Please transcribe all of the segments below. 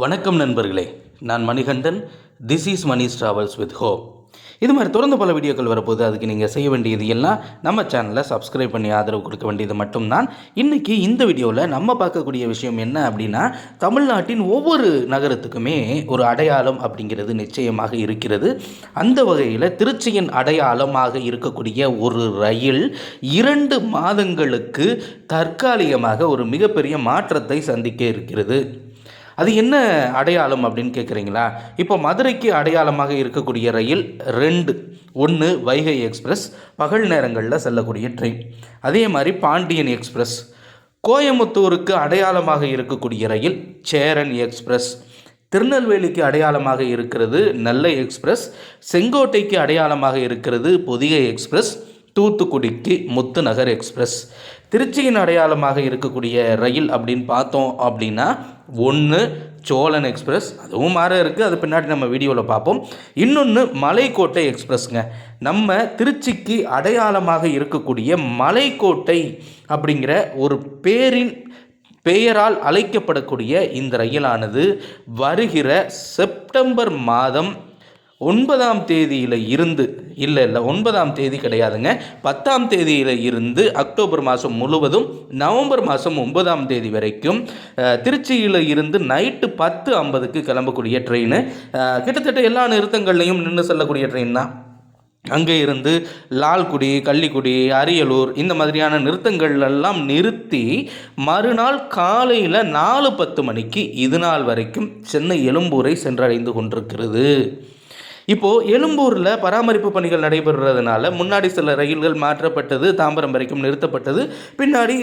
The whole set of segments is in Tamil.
வணக்கம் நண்பர்களே. நான் Manikandan. This is Mani's travels with ஹோ இது மாதிரி தொடர்ந்து பல வீடியோக்கள் வரப்போது அதுக்கு நீங்கள் செய்ய வேண்டியது எல்லாம் நம்ம சேனலை சப்ஸ்கிரைப் பண்ணி ஆதரவு கொடுக்க வேண்டியது மட்டும்தான். இன்றைக்கி இந்த வீடியோவில் நம்ம பார்க்கக்கூடிய விஷயம் என்ன அப்படின்னா தமிழ்நாட்டின் ஒவ்வொரு நகரத்துக்குமே ஒரு அடையாளம் அப்படிங்கிறது நிச்சயமாக இருக்கிறது. அந்த வகையில் திருச்சியின் அடையாளமாக இருக்கக்கூடிய ஒரு ரயில் இரண்டு மாதங்களுக்கு தற்காலிகமாக ஒரு மிகப்பெரிய மாற்றத்தை சந்திக்க இருக்கிறது. அது என்ன அடையாளம் அப்படின்னு கேட்குறீங்களா இப்போ மதுரைக்கு அடையாளமாக இருக்கக்கூடிய ரயில் ரெண்டு. ஒன்று வைகை எக்ஸ்பிரஸ் பகல் நேரங்களில் செல்லக்கூடிய ட்ரெயின். அதே மாதிரி பாண்டியன் எக்ஸ்பிரஸ். கோயம்புத்தூருக்கு அடையாளமாக இருக்கக்கூடிய ரயில் சேரன் எக்ஸ்பிரஸ். திருநெல்வேலிக்கு அடையாளமாக இருக்கிறது நெல்லை எக்ஸ்பிரஸ். செங்கோட்டைக்கு அடையாளமாக இருக்கிறது பொதிகை எக்ஸ்பிரஸ். தூத்துக்குடிக்கு முத்துநகர் எக்ஸ்பிரஸ். திருச்சியின் அடையாளமாக இருக்கக்கூடிய ரயில் அப்படின்னு பார்த்தோம் அப்படின்னா ஒன்று சோழன் எக்ஸ்பிரஸ். அதுவும் மாற இருக்குது அது பின்னாடி நம்ம வீடியோவில் பார்ப்போம். இன்னொன்று மலைக்கோட்டை எக்ஸ்பிரஸ்ங்க. நம்ம திருச்சிக்கு அடையாளமாக இருக்கக்கூடிய மலைக்கோட்டை அப்படிங்கிற ஒரு பேரின் பெயரால் அழைக்கப்படக்கூடிய இந்த ரயிலானது வருகிற செப்டம்பர் மாதம் ஒன்பதாம் தேதியில் இருந்து இல்லை இல்லை ஒன்பதாம் தேதி கிடையாதுங்க. பத்தாம் தேதியில் இருந்து அக்டோபர் மாதம் முழுவதும் நவம்பர் மாதம் ஒன்பதாம் தேதி வரைக்கும் திருச்சியில் இருந்து நைட்டு பத்து ஐம்பதுக்கு கிளம்பக்கூடிய ட்ரெயின். கிட்டத்தட்ட எல்லா நிறுத்தங்கள்லையும் நின்று செல்லக்கூடிய ட்ரெயின் தான். அங்கே இருந்து லால்குடி கள்ளிக்குடி அரியலூர் இந்த மாதிரியான நிறுத்தங்கள்லாம் நிறுத்தி மறுநாள் காலையில் நாலு பத்து மணிக்கு இது நாள் வரைக்கும் சென்னை எழும்பூரை சென்றடைந்து கொண்டிருக்கிறது. இப்போது எழும்பூரில் பராமரிப்பு பணிகள் நடைபெறுறதுனால முன்னாடி சில ரயில்கள் மாற்றப்பட்டது தாம்பரம் வரைக்கும் நிறுத்தப்பட்டது பின்னாடி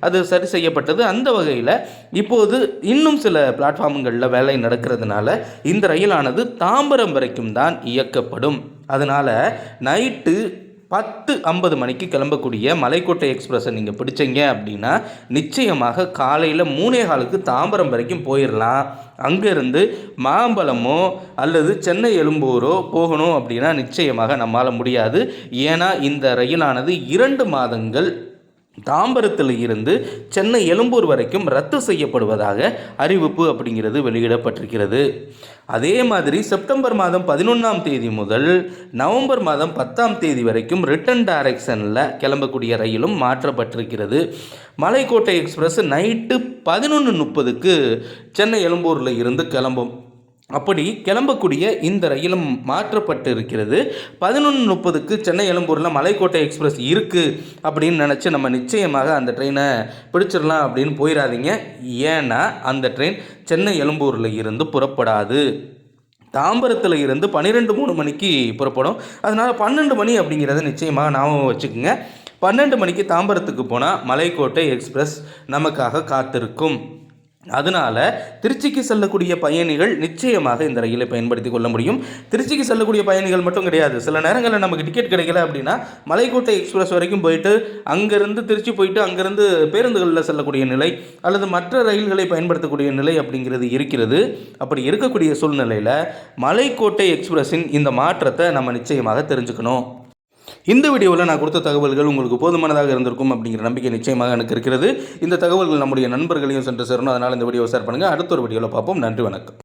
அது சரி செய்யப்பட்டது. அந்த வகையில் இப்போது இன்னும் சில பிளாட்ஃபார்ம்களில் வேலை நடக்கிறதுனால இந்த ரயிலானது தாம்பரம் வரைக்கும் தான் இயக்கப்படும். அதனால் நைட்டு பத்து ஐம்பது மணிக்கு கிளம்பக்கூடிய மலைக்கோட்டை எக்ஸ்பிரஸை நீங்கள் பிடிச்சிங்க அப்படின்னா நிச்சயமாக காலையில் மூணே காலுக்கு தாம்பரம் வரைக்கும் போயிடலாம் அங்கேருந்து மாம்பழமோ அல்லது சென்னை எழும்பூரோ போகணும் அப்படின்னா நிச்சயமாக நம்மால் முடியாது. ஏன்னா இந்த ரயிலானது இரண்டு மாதங்கள் தாம்பரத்தில் இருந்து சென்னை எழும்பூர் வரைக்கும் ரத்து செய்யப்படுவதாக அறிவிப்பு அப்படிங்கிறது வெளியிடப்பட்டிருக்கிறது. அதே மாதிரி செப்டம்பர் மாதம் பதினொன்றாம் தேதி முதல் நவம்பர் மாதம் பத்தாம் தேதி வரைக்கும் ரிட்டன் டைரக்ஷனில் கிளம்பக்கூடிய ரயிலும் மாற்றப்பட்டிருக்கிறது. மலைக்கோட்டை எக்ஸ்பிரஸ் நைட்டு பதினொன்று முப்பதுக்கு சென்னை எழும்பூரில் இருந்து கிளம்பும். அப்படி கிளம்பக்கூடிய இந்த ரயிலும் மாற்றப்பட்டு இருக்கிறது பதினொன்று முப்பதுக்கு சென்னை எழும்பூரில் மலைக்கோட்டை எக்ஸ்பிரஸ் இருக்குது அப்படின்னு நினச்சி நம்ம நிச்சயமாக அந்த ட்ரெயினை பிடிச்சிடலாம் அப்படின்னு போயிடாதீங்க. ஏன்னா அந்த ட்ரெயின் சென்னை எழும்பூரில் இருந்து புறப்படாது. தாம்பரத்தில் இருந்து பன்னிரெண்டு மூணு மணிக்கு புறப்படும். அதனால் பன்னெண்டு மணி அப்படிங்கிறத நிச்சயமாக ஞாபகம் வச்சுக்கோங்க. பன்னெண்டு மணிக்கு தாம்பரத்துக்கு போனால் மலைக்கோட்டை எக்ஸ்பிரஸ் நமக்காக காத்திருக்கும். அதனால் திருச்சிக்கு செல்லக்கூடிய பயணிகள் நிச்சயமாக இந்த ரயிலை பயன்படுத்தி கொள்ள முடியும். திருச்சிக்கு செல்லக்கூடிய பயணிகள் மட்டும் கிடையாது. சில நேரங்களில் நமக்கு டிக்கெட் கிடைக்கல அப்படின்னா மலைக்கோட்டை எக்ஸ்பிரஸ் வரைக்கும் போயிட்டு அங்கேருந்து திருச்சி போயிட்டு அங்கேருந்து பேருந்துகளில் செல்லக்கூடிய நிலை அல்லது மற்ற ரயில்களை பயன்படுத்தக்கூடிய நிலை அப்படிங்கிறது இருக்கிறது. அப்படி இருக்கக்கூடிய சூழ்நிலையில் மலைக்கோட்டை எக்ஸ்பிரஸின் இந்த மாற்றத்தை நம்ம நிச்சயமாக தெரிஞ்சுக்கணும். இந்த வீடியோவில் நான் கொடுத்த தகவல்கள் உங்களுக்கு போதுமானதாக இருந்திருக்கும் அப்படிங்கிற நம்பிக்கை நிச்சயமாக எனக்கு இருக்கிறது. இந்த தகவல்கள் நம்முடைய நண்பர்களையும் சென்று சேரணும். அதனால் இந்த வீடியோ ஷேர் பண்ணுங்கள் அடுத்த ஒரு வீடியோவில் பார்ப்போம். நன்றி வணக்கம்.